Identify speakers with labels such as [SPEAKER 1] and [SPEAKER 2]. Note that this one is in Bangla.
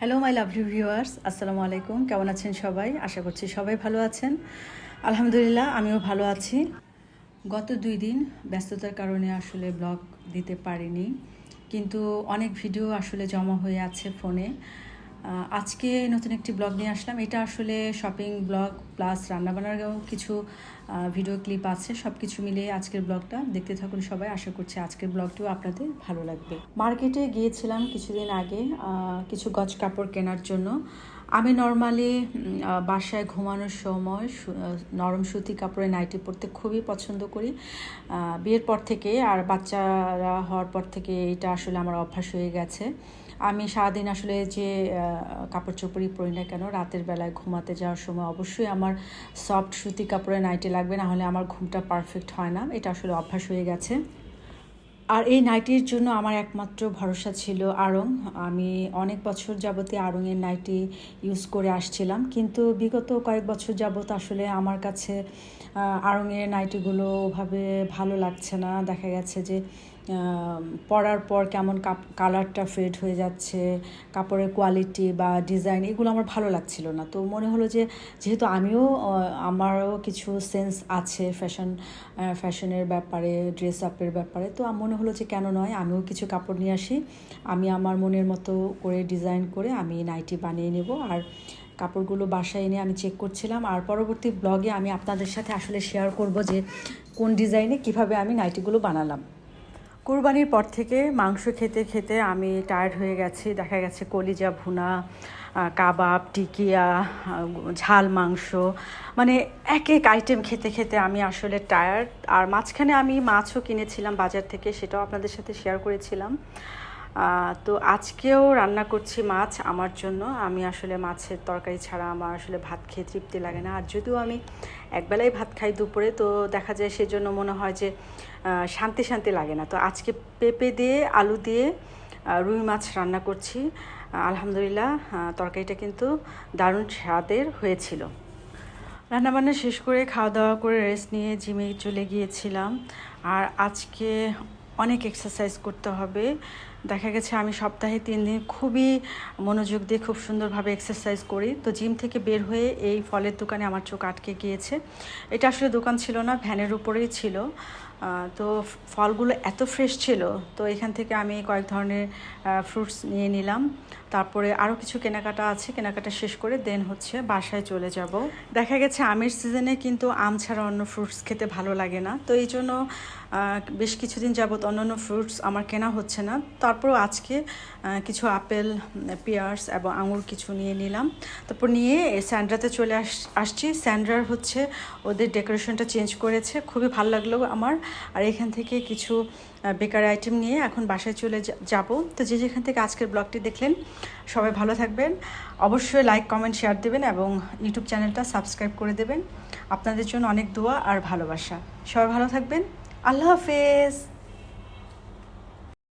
[SPEAKER 1] হ্যালো মাই লাভলি ভিউয়ার্স আসসালামু আলাইকুম কেমন আছেন সবাই? আশা করছি সবাই ভালো আছেন। আলহামদুলিল্লাহ, আমিও ভালো আছি। গত দুই দিন ব্যস্ততার কারণে আসলে ব্লগ দিতে পারিনি। কিন্তু অনেক ভিডিও আসলে জমা হয়ে আছে ফোনে আজকে নতুন একটি ব্লগ নিয়ে আসলাম। এটা আসলে শপিং ব্লগ প্লাস রান্নাবান্নারও কিছু ভিডিও ক্লিপ আছে। সব কিছু মিলিয়ে আজকের ব্লগটা দেখতে থাকুন সবাই। আশা করছি আজকের ব্লগটিও আপনাদের ভালো লাগবে। মার্কেটে গিয়েছিলাম কিছুদিন আগে কিছু গজ কাপড় কেনার জন্য। আমি নর্মালি বাসায় ঘুমানোর সময় নরম সুতি কাপড়ে নাইটি পরতে খুবই পছন্দ করি। বিয়ের পর থেকে আর বাচ্চারা হওয়ার পর থেকে এটা আসলে আমার অভ্যাস হয়ে গেছে। আমি সারাদিন আসলে যে কাপড় চোপড়ই পরি না কেন, রাতের বেলায় ঘুমাতে যাওয়ার সময় অবশ্যই আমার সফট সুতি কাপড়ে নাইটি লাগবে না হলে আমার ঘুমটা পারফেক্ট হয় না। এটা আসলে অভ্যাস হয়ে গেছে। আর এই নাইটির জন্য আমার একমাত্র ভরসা ছিল আড়ং। আমি অনেক বছর যাবতে আড়ংয়ের নাইটি ইউজ করে আসছিলাম, কিন্তু বিগত কয়েক বছর যাবত আসলে আমার কাছে আড়ংয়ের নাইটিগুলো ওভাবে ভালো লাগছে না। দেখা গেছে যে পরার পর কেমন কালারটা ফেড হয়ে যাচ্ছে, কাপড়ের কোয়ালিটি বা ডিজাইন এগুলো আমার ভালো লাগছিল না। তো মনে হলো যে, যেহেতু আমিও আমারও কিছু সেন্স আছে ফ্যাশন ফ্যাশনের ব্যাপারে ড্রেস আপের ব্যাপারে, তো মনে হলো যে কেন নয়, আমিও কিছু কাপড় নিয়ে আসি। আমি আমার মনের মতো করে ডিজাইন করে আমি নাইটি বানিয়ে নেব। আর কাপড়গুলো বাসায় এনে আমি চেক করছিলাম। আর পরবর্তী ব্লগে আমি আপনাদের সাথে আসলে শেয়ার করব যে, কোন ডিজাইনে কীভাবে আমি নাইটিগুলো বানালাম। কোরবানির পর থেকে মাংস খেতে খেতে আমি টায়ার্ড হয়ে গেছি। দেখা গেছে কলিজা ভুনা কাবাব, টিকিয়া ঝাল মাংস। মানে এক এক আইটেম খেতে খেতে আমি আসলে টায়ার্ড আর মাঝখানে আমি মাছও কিনেছিলাম বাজার থেকে, সেটাও আপনাদের সাথে শেয়ার করেছিলাম। তো আজকেও রান্না করছি মাছ আমার জন্য। আমি আসলে মাছের তরকারি ছাড়া আমার আসলে ভাত খেয়ে তৃপ্তি লাগে না। আর যদিও আমি একবেলাই ভাত খাই দুপুরে, তো দেখা যায় সেজন্য মনে হয় যে শান্তি শান্তি লাগে না। তো আজকে পেঁপে দিয়ে, আলু দিয়ে রুই মাছ রান্না করছি। আলহামদুলিল্লাহ তরকারিটা কিন্তু দারুণ স্বাদের হয়েছিল। রান্নাবান্না শেষ করে খাওয়া দাওয়া করে রেস্ট নিয়ে জিমে চলে গিয়েছিলাম। আর আজকে অনেক এক্সারসাইজ করতে হবে। দেখা গেছে আমি সপ্তাহে তিন দিন খুবই মনোযোগ দিয়ে খুব সুন্দরভাবে এক্সারসাইজ করি। তো জিম থেকে বের হয়ে এই ফলের দোকানে আমার চোখ আটকে গিয়েছে। এটা আসলে দোকান ছিল না, ভ্যানের উপরেই ছিল। তো ফলগুলো এত ফ্রেশ ছিল, তো এখান থেকে আমি কয়েক ধরনের ফ্রুটস নিয়ে নিলাম। তারপরে আরও কিছু কেনাকাটা আছে, কেনাকাটা শেষ করে দেন হচ্ছে বাসায় চলে যাব। দেখা গেছে আমের সিজনে কিন্তু আম ছাড়া অন্য ফ্রুটস খেতে ভালো লাগে না। তো এই জন্য বেশ কিছুদিন যাবত অন্য ফ্রুটস আমার কেনা হচ্ছে না। তারপরও আজকে কিছু আপেল, পেয়ার্স এবং আঙুর কিছু নিয়ে নিলাম। তারপর নিয়ে স্যান্ড্রাতে চলে আস, আসছি। স্যান্ড্রার হচ্ছে ওদের ডেকোরেশনটা চেঞ্জ করেছে। খুবই ভালো লাগল আমার। আর এখান থেকে কিছু বেকার আইটেম নিয়ে এখন বাসায় চলে যাব। তো যে যেখান থেকে আজকের ব্লগটি দেখলেন, সবাই ভালো থাকবেন। অবশ্যই লাইক কমেন্ট শেয়ার দেবেন এবং ইউটিউব চ্যানেলটা সাবস্ক্রাইব করে দেবেন। আপনাদের জন্য অনেক দোয়া আর ভালোবাসা। সবাই ভালো থাকবেন। আল্লাহ হাফেজ!